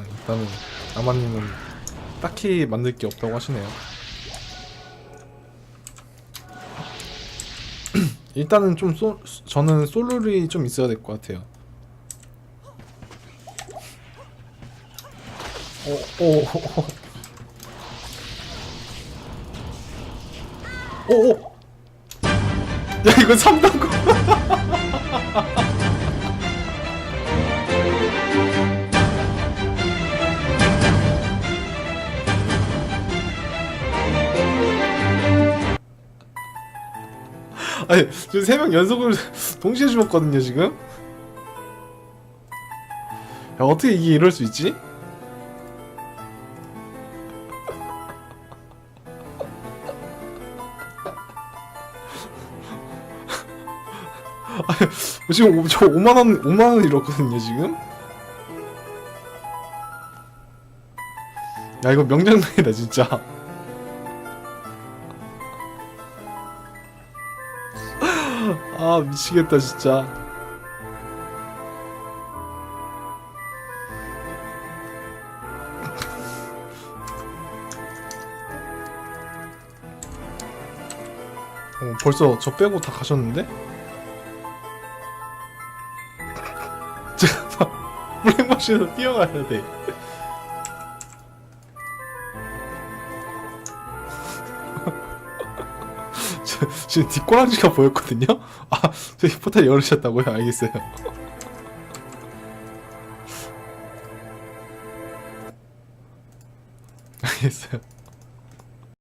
아, 일단은 아마님은 딱히 만들 게 없다고 하시네요. 일단은 좀 소, 저는 솔룰이 좀 있어야 될 것 같아요. 오, 오, 오, 오, 오, 오. 야 이거 3단고. 아니 지금 세 명 연속으로 동시에 죽었거든요 지금. 야 어떻게 이게 이럴 수 있지? 아니, 지금 오- 저 5만 원 5만 원 잃었거든요 지금. 야 이거 명장면이다 진짜. 아 미치겠다 진짜. 어, 벌써 저 빼고 다 가셨는데? 잠깐만 블랙머신에서 뛰어가야 돼 지금 뒷꼬랑지가 보였거든요? 아 저기 포탈 열으셨다고요? 알겠어요 알겠어요